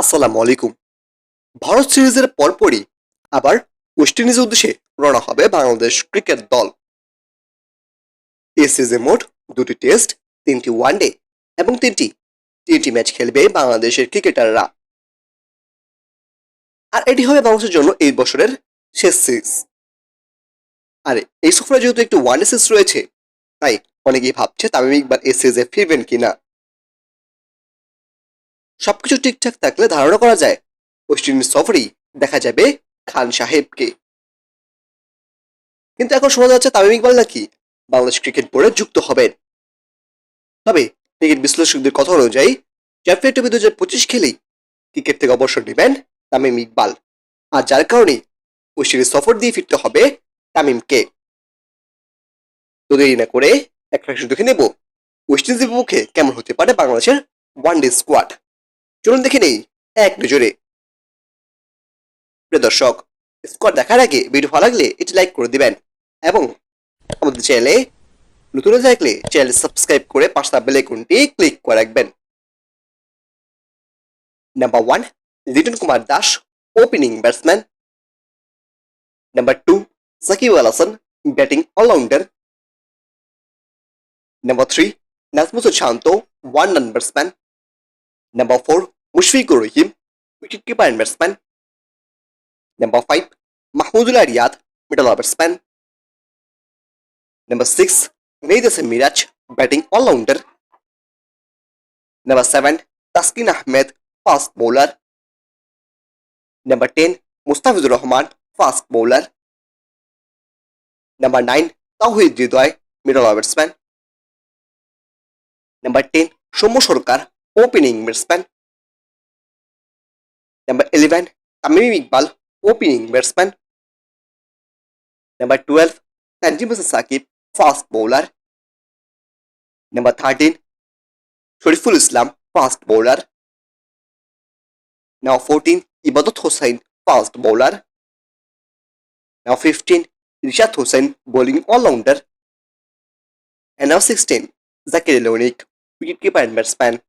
আসসালামু আলাইকুম। ভারত সিরিজের পরপরই আবার ওয়েস্ট ইন্ডিজের উদ্দেশ্যে রওনা হবে বাংলাদেশ ক্রিকেট দল। এই সিরিজে মোট দুটি টেস্ট, তিনটি ওয়ানডে এবং তিনটি তিনটি ম্যাচ খেলবে বাংলাদেশের ক্রিকেটাররা। আর এটি হবে বাংলাদেশের জন্য এই বছরের শেষ সিরিজ। আর এই সফরে যেহেতু একটু ওয়ানডে সিরিজ রয়েছে, তাই অনেকেই ভাবছে তামিম ইকবাল এই সিরিজে ফিরবেন কিনা। সবকিছু ঠিকঠাক থাকলে ধারণা করা যায়। ওয়েস্ট ইন্ডিজ সফরেই দেখা যাবে খান সাহেবকে। কিন্তু এখন শোনা যাচ্ছে তামিম ইকবাল নাকি বাংলাদেশ ক্রিকেট বোর্ডে যুক্ত হবেন। তবে ক্রিকেট বিশ্লেষকদের কথা অনুযায়ী, চ্যাম্পিয়ন ট্রফি দু হাজার পঁচিশ খেলেই ক্রিকেট থেকে অবসর নেবেন তামিম ইকবাল। আর যার কারণে ওয়েস্ট ইন্ডিজ সফর দিয়ে ফিরতে হবে তামিমকে। তো দেরি না করে একটা দেখে নেব, ওয়েস্ট ইন্ডিজের বিপক্ষে কেমন হতে পারে বাংলাদেশের ওয়ান ডে স্কোয়াড। চলুন দেখে নেই এক নজরে। প্রিয় দর্শক স্কোয়াড দেখার আগে ভিডিও ভালো লাগলে এটি লাইক করে দিবেন এবং আমাদের চ্যানেলে নতুন থাকলে চ্যানেল সাবস্ক্রাইব করে পাঁচটা বেল আইকনটি ক্লিক করে রাখবেন। Number one Liton Kumar Das opening batsman number two Sakib Al Hasan batting allrounder number three Najmul Shanto one run batsman Number 4, Mushfiqur Rahim, wicketkeeper and batsman. Number 5, Mahmudullah Riyad, middle order batsman. Number 6, Mejaz Miraj, batting all-rounder. Number 7, Taskin Ahmed, fast bowler. Number 10, Mustafizur Rahman, fast bowler. Number 9, Tawhid Hridoy, middle order batsman. Number 10, Shomo Sorkar, opening batsman. Number 11, Tamim Iqbal, opening batsman. Number 12, Tanjim Hasan Saqib, fast bowler. Number 13, Shariful Islam, fast bowler. Now 14, Ibadat Hussain, fast bowler. Now 15, Rishad Hussain, bowling all-rounder. And now 16, Zakir Lonik, wicketkeeper and batsman.